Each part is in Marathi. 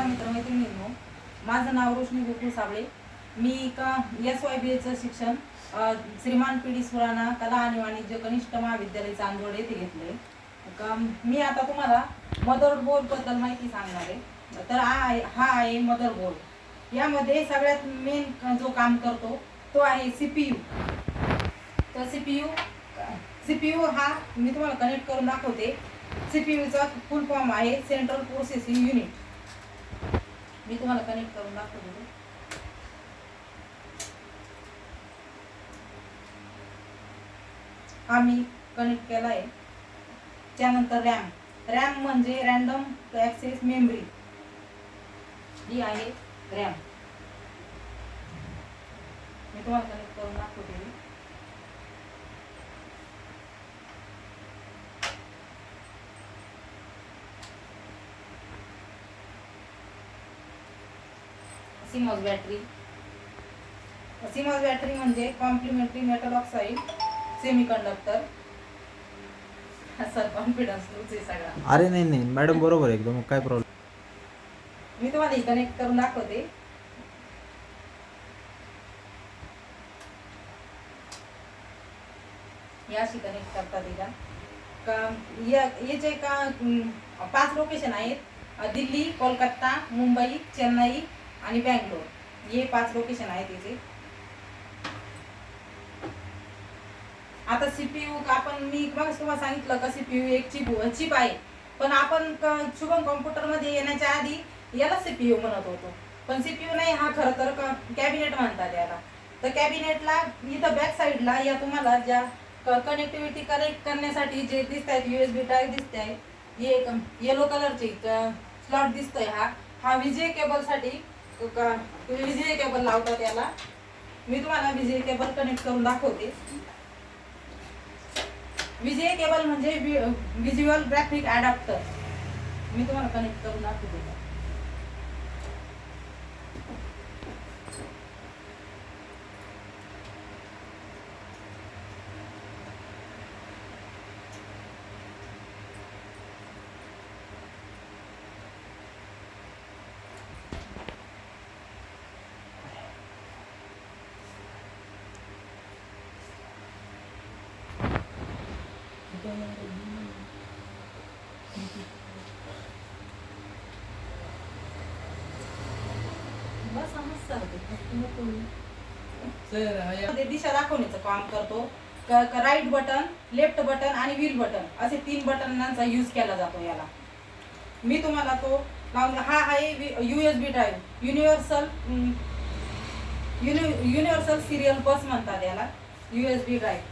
नमस्कार मित्रमैत्रिणींनो माझं नाव रोशनी गोकुळ साबळे. मी का एस वाय बी एचं शिक्षण श्रीमान पी डी सुराणा कला आणि वाणिज्य कनिष्ठ महाविद्यालय चांदवड येथे घेतले का मी आता तुम्हाला मदर बोर्डबद्दल माहिती सांगणार आहे. तर हा आहे हा आहे मदर बोर्ड. यामध्ये सगळ्यात मेन जो काम करतो तो आहे सी पी यू. तर C P U C P U हा मी तुम्हाला कनेक्ट करून दाखवते. सी पी यूचा फुल फॉर्म आहे सेंट्रल प्रोसेसिंग युनिट मी तुम्हाला कनेक्ट करून दाखवते हा मी कनेक्ट केला म्हणजे आहे त्यानंतर रॅम रॅम म्हणजे रॅन्डम ॲक्सेस मेमरी ही आहे रॅम मी तुम्हाला कनेक्ट करून दाखवते सिमॉस बॅटरी. सिमॉस बॅटरी म्हणजे complementary metal oxide semiconductor sir confidence तुझे सगळा. अरे नाही नाही मॅडम बरोबर आहे एकदम काय प्रॉब्लेम मी तुम्हाला कनेक्ट करून दाखवते. याशी कनेक्ट करता तिला का या याचे का अं, पाच लोकेशन आहेत. दिल्ली कोलकाता मुंबई चेन्नई आणि बँगलोर. हे पाच लोकेशन आहेत याचे आता सीपीयू आपण मी तुम्हाला सांगितलं का सीपीयू एक चिप चिप आहे. पण आपण शुभम कॉम्प्युटरमध्ये येण्याच्या आधी याला सीपीयू म्हणत होतो. पण सीपीयू नाही हा खरं तर कॅबिनेट म्हणतात याला. तर कॅबिनेटला इथं बॅक साईडला या तुम्हाला ज्या कनेक्टिव्हिटी कनेक्ट करण्यासाठी जे दिसत आहेत युएसबी टाईप दिसत आहे येलो कलरची स्लॉट दिसतोय हा. हा विजय केबलसाठी विजय केबल लावतात याला मी तुम्हाला विजय केबल कनेक्ट करून दाखवते. विजय केबल म्हणजे व्हिज्युअल ग्राफिक अडॅप्टर मी तुम्हाला कनेक्ट करून दाखवते. बस दिशा दाखवण्याचं काम करतो. राईट बटन लेफ्ट बटन आणि व्हील बटन असे तीन बटनांचा यूज केला जातो याला. मी तुम्हाला तो लावून हा आहे USB drive universal universal serial bus म्हणतात याला. युएसबी ड्राईव्ह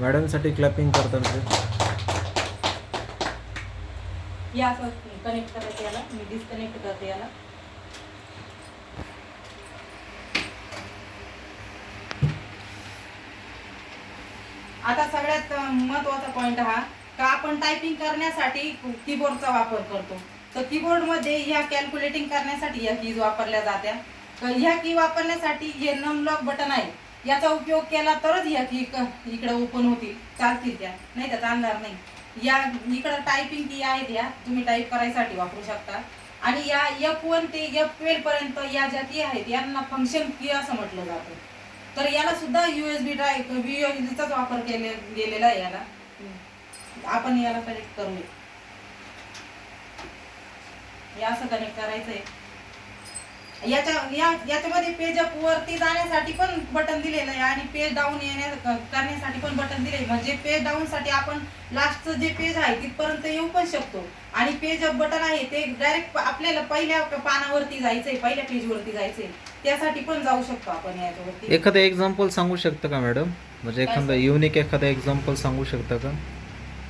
मॅडमसाठी क्लॅपिंग करतात या असं कनेक्ट करायचं याला. मी डिस्कनेक्ट करते याला. आता सगळ्यात महत्त्वाचा पॉइंट हा का आपण टायपिंग करण्यासाठी कीबोर्डचा वापर करतो? तर कीबोर्डमध्ये ह्या कॅल्क्युलेटिंग करण्यासाठी या कीज वापरल्या जात्या. तर ह्या की वापरण्यासाठी हे नम लॉक बटन आहे. याचा उपयोग केला तरच ह्या की इकडं ओपन होतील. चालतील त्या. नाही तर चालणार नाही. या इकडं टायपिंग की आहेत या तुम्ही टाईप करायसाठी वापरू शकता. आणि या एफ वन ते एफ ट्वेल्व पर्यंत या ज्या की आहेत यांना फंक्शन की असं म्हटलं जातं. तर याला सुद्धा युएसबी ड्राईव्ह बीचाच वापर केले गेलेला आहे याला. आपण याला कनेक्ट करूया. या असं कनेक्ट करायचं आहे याच्या या याच्यामध्ये पेज अप वरती जाण्यासाठी पण बटन दिलेलं आहे आणि पेज डाऊन येण्या करण्यासाठी पण बटन दिले म्हणजे पेज डाऊन साठी आपण लास्टचं जे पेज आहे तिथपर्यंत येऊ पण शकतो. आणि पेज अप बटन आहे ते डायरेक्ट आपल्याला पहिल्या पानावरती जायचंय पहिल्या पेज वरती जायचंय. त्यासाठी पण जाऊ शकतो आपण याच्यावरती. एखादं एक्झाम्पल सांगू शकता का मॅडम म्हणजे एखादं? युनिक एखादं एक्झाम्पल सांगू शकता का?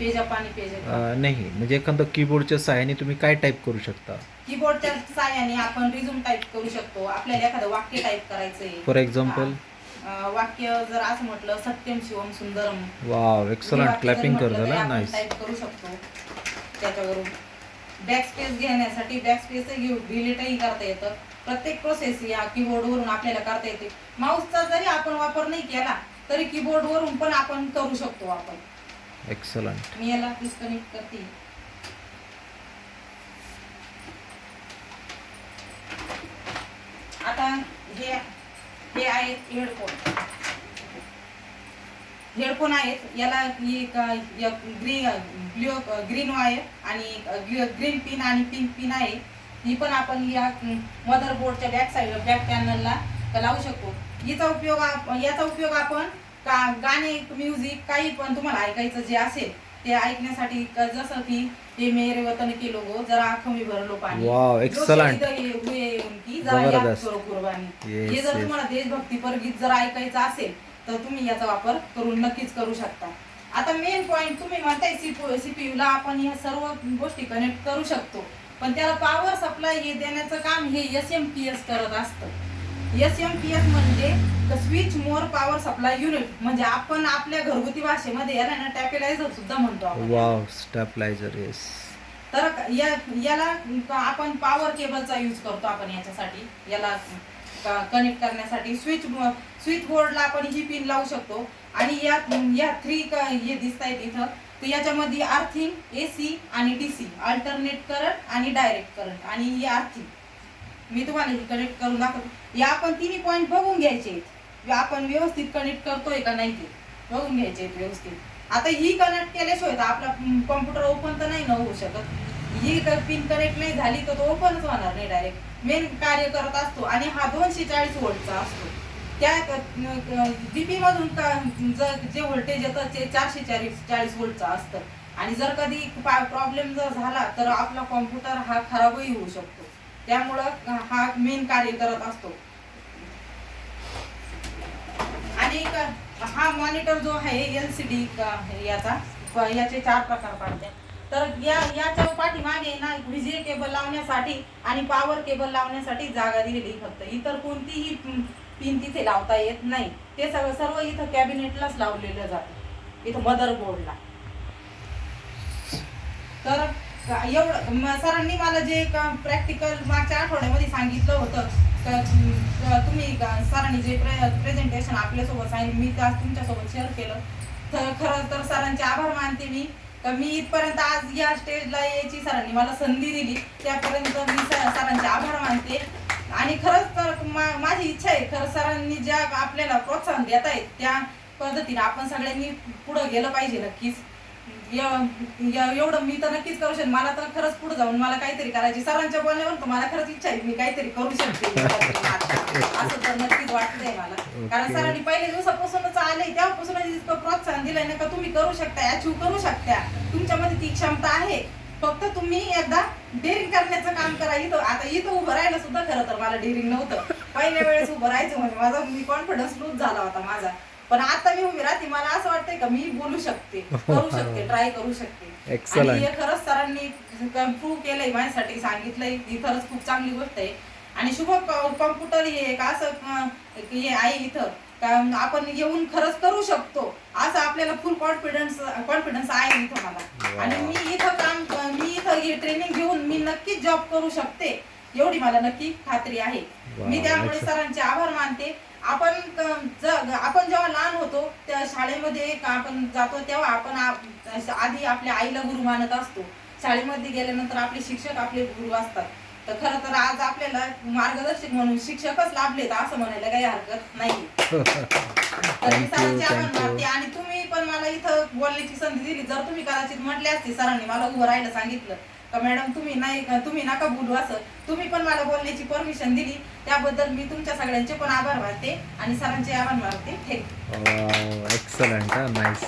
आणि अं, नाही म्हणजे एखादं कीबोर्डच्या सहाय्याने तुम्ही काय टाईप करू शकता? कीबोर्डच्या साहाय्याने आपण रिझ्यूम टाईप करू शकतो. आपल्याला एखादं वाक्य टाईप करायचंय. फॉर एक्झाम्पल अं, वाक्य जर असं म्हटलं सत्यम शिवम सुंदरम. वाव एक्सलंट क्लॅपिंग कर झाला नाईस टाईप करू शकतो. त्याच्यावरून. बॅक स्पेस घेण्यासाठी बॅक स्पेस डिलीटही करता येतं. प्रत्येक प्रोसेस या कीबोर्डवरून आपल्याला करता येते. माऊसचा जरी आपण वापर नाही केला तरी कीबोर्डवरून पण आपण करू शकतो आपण. एक्सलंट मी याला डिस्कनेक्ट करते. आता हे हे आहेत हेडफोन. हेडफोन आहेत. याला एक ग्रीन ग्लो ग्रीन वायर आणि ग्रीन पिन आणि पिंक पिन आहे. ही पण आपण या मदरबोर्डच्या बॅक साईड बॅक पॅनलला लावू शकतो. हिचा उपयोग याचा उपयोग आपण का गाणे म्युझिक काही पण तुम्हाला ऐकायचं जे असेल ते ऐकण्यासाठी जसं की हे मेरे वतन के लोगो जरा आंखों में भर लो पाणी हुए उनकी जरा याद. करो कुर्बानी. हे जर. तुम्हाला देशभक्तीपर गीत जर ऐकायचं असेल तर तुम्ही याचा वापर करून नक्कीच करू शकता. आता मेन पॉइंट तुम्ही म्हणताय सीपीयू ला आपण या सर्व गोष्टी कनेक्ट करू शकतो. पण त्याला पॉवर सप्लाय हे देण्याचं काम हे एस एम पी एस करत असतं. एस एम पी एस म्हणजे switch mode power supply unit म्हणजे आपण आपल्या घरगुती भाषेमध्ये याला ना टॅपेलायझर सुद्धा म्हणतो आपण. वाव स्टॅपलायझर येस तर या याला आपण पॉवर केबलचा यूज करतो आपण याच्यासाठी. याला कनेक्ट करण्यासाठी. स्विच स्विच बोर्डला आपण ही पिन लावू शकतो. आणि या या थ्री हे दिसत आहेत इथं तर याच्यामध्ये आर्थिंग ए सी आणि डी सी अल्टरनेट करंट आणि डायरेक्ट करंट आणि ही आर्थिंग मी तुम्हाला हे कनेक्ट करून दाखवतो. या आपण तिन्ही पॉईंट बघून घ्यायचे आपण व्यवस्थित कनेक्ट करतोय का नाही ते बघून घ्यायचे व्यवस्थित. आता ही कनेक्ट केल्याशिवाय तर आपला कॉम्प्युटर ओपन तर नाही ना होऊ शकत. ही पिन कनेक्ट नाही झाली तर तो ओपनच होणार नाही डायरेक्ट मेन कार्य करत असतो आणि हा दोनशे चाळीस वोल्टचा असतो. त्या डीपी मधून का- जे व्होल्टेज येतं ते चारशे चाळीस चाळीस वोल्टचा असतं. आणि जर कधी प्रॉब्लेम जर झाला तर आपला कॉम्प्युटर हा खराबही होऊ शकतो. त्यामुळं हा मेन कार्य करत असतो. आणि हा मॉनिटर जो आहे एल सी डी याचा याचे चार प्रकार पाडते. तर या याच्या पाठीमागे ना विजे केबल लावण्यासाठी आणि पॉवर केबल लावण्यासाठी जागा दिलेली फक्त. इतर कोणतीही पिन तिथे लावता येत नाही. ते सगळं सर्व इथं कॅबिनेटलाच लावलेलं जातं. इथं मदरबोर्डला तर एवढं सरांनी मला जे प्रॅक्टिकल मागच्या आठवड्यामध्ये सांगितलं होतं तुम्ही सरांनी जे प्रे प्रेझेंटेशन आपल्यासोबत सांगितलं मी आज तुमच्यासोबत शेअर केलं. तर खरं तर सरांचे आभार मानते मी. तर मी इथपर्यंत आज या स्टेजला यायची सरांनी मला संधी दिली. त्यापर्यंत मी सरांचे आभार मानते. आणि खरंच तर मा- माझी इच्छा आहे खरं सरांनी ज्या आपल्याला प्रोत्साहन देत आहेत त्या पद्धतीने आपण सगळ्यांनी पुढं गेलं पाहिजे नक्कीच. एवढं मी तर नक्कीच करू शकते. मला तर खरंच पुढे जाऊन मला काहीतरी करायची. सरांच्या बोलण्यावर तर मला खरंच इच्छा आहे मी काहीतरी करू शकते. असं तर नक्कीच वाटतंय मला. कारण. सरांनी पहिल्या दिवसापासूनच आले तेव्हापासूनच इतकं प्रोत्साहन दिलंय. ना का तुम्ही करू शकता अचीव करू शकता. तुमच्यामध्ये ती क्षमता आहे. फक्त तुम्ही एकदा डेअरिंग करण्याचं काम करा. इथं आता इथं उभं राहिलं सुद्धा खरं तर मला डेअरिंग नव्हतं. पहिल्या वेळेस उभं राहायचं म्हणजे माझा मी कॉन्फिडन्स लूज झाला होता माझा. पण आता मी उभी राहते मला असं वाटतंय का मी बोलू शकते करू शकते ट्राय करू शकते आणि. हे खरंच सरांनी प्रूव्ह केलंय माझ्यासाठी सांगितलंय ही खरंच खूप चांगली गोष्ट आहे आणि शुभ कॉम्प्युटर हे एक असं हे आहे इथं आपण येऊन खरंच करू शकतो असं आपल्याला फुल कॉन्फिडन्स कॉन्फिडन्स आहे इथं मला. आणि मी इथं काम मी इथं हे ट्रेनिंग घेऊन मी नक्कीच जॉब करू शकते एवढी मला नक्की खात्री आहे मी त्यामुळे. सरांचे आभार मानते आपण आपण जेव्हा लहान होतो त्या शाळेमध्ये आपण जातो तेव्हा आपण आप- आधी आपल्या आईला गुरु मानत असतो. शाळेमध्ये गेल्यानंतर आपले शिक्षक आपले गुरु असतात. तर खरं तर आज आपल्याला मार्गदर्शक म्हणून शिक्षकच लाभलेत असं म्हणायला काही हरकत नाही तर आणि तुम्ही पण मला इथं बोलण्याची संधी दिली. जर तुम्ही कदाचित म्हटले असते सरांनी मला उभं राहायला सांगितलं का मॅडम तुम्ही नाही तुम्ही नका बोलू असं. तुम्ही पण मला बोलण्याची परमिशन दिली. त्याबद्दल मी तुमच्या सगळ्यांचे पण आभार मानते आणि सरांचे आभार मानते. Thank you excellent nice